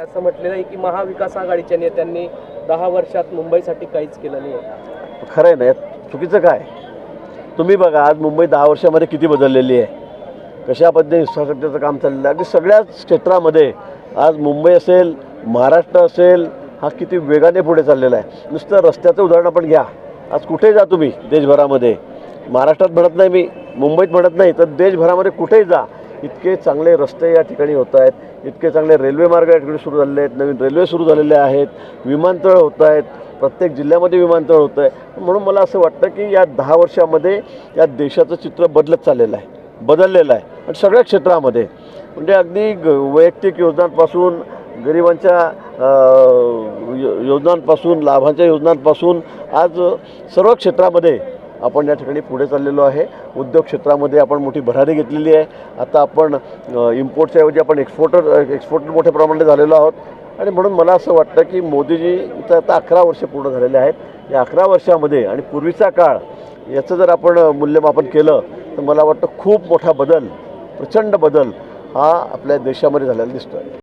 असं म्हटलेलं आहे की महाविकास आघाडीच्या नेत्यांनी दहा वर्षात मुंबईसाठी काहीच केलं नाही. आहे खरं आहे ना चुकीचं काय? तुम्ही बघा आज मुंबई दहा वर्षामध्ये किती बदललेली आहे. कशा पद्धतीने इन्फ्रास्ट्रक्चरचं काम चाललेलं आहे. अगदी सगळ्याच क्षेत्रामध्ये आज मुंबई असेल महाराष्ट्र असेल हा किती वेगाने पुढे चाललेला आहे. नुसतं रस्त्याचं उदाहरण आपण घ्या. आज कुठेही जा तुम्ही देशभरामध्ये? महाराष्ट्रात म्हणत नाही मी मुंबईत म्हणत नाही तर देशभरामध्ये कुठेही जा. इतके चांगले रस्ते या ठिकाणी होत आहेत. इतके चांगले रेल्वे मार्ग या ठिकाणी सुरू झालेले आहेत. नवीन रेल्वे सुरू झालेले आहेत. विमानतळ होत आहेत. प्रत्येक जिल्ह्यामध्ये विमानतळ होतं आहे. म्हणून मला असं वाटतं की या दहा वर्षामध्ये या देशाचं चित्र बदलत चाललेलं आहे. बदललेलं आहे. आणि सगळ्या क्षेत्रामध्ये. म्हणजे अगदी ग वैयक्तिक योजनांपासून गरिबांच्या योजनांपासून लाभांच्या योजनांपासून आज सर्व क्षेत्रामध्ये आपण या ठिकाणी पुढे चाललेलो आहे. उद्योग क्षेत्रामध्ये आपण मोठी भरारी घेतलेली आहे. आता आपण इम्पोर्टच्या ऐवजी आपण एक्सपोर्टर एक्सपोर्टर मोठ्या प्रमाणात झालेलो आहोत. आणि म्हणून मला असं वाटतं की मोदीजी तर आता अकरा वर्ष पूर्ण झालेले आहेत. या अकरा वर्षामध्ये आणि पूर्वीचा काळ याचं जर आपण मूल्यमापन केलं तर मला वाटतं खूप मोठा बदल प्रचंड बदल हा आपल्या देशामध्ये झालेला दिसतो आहे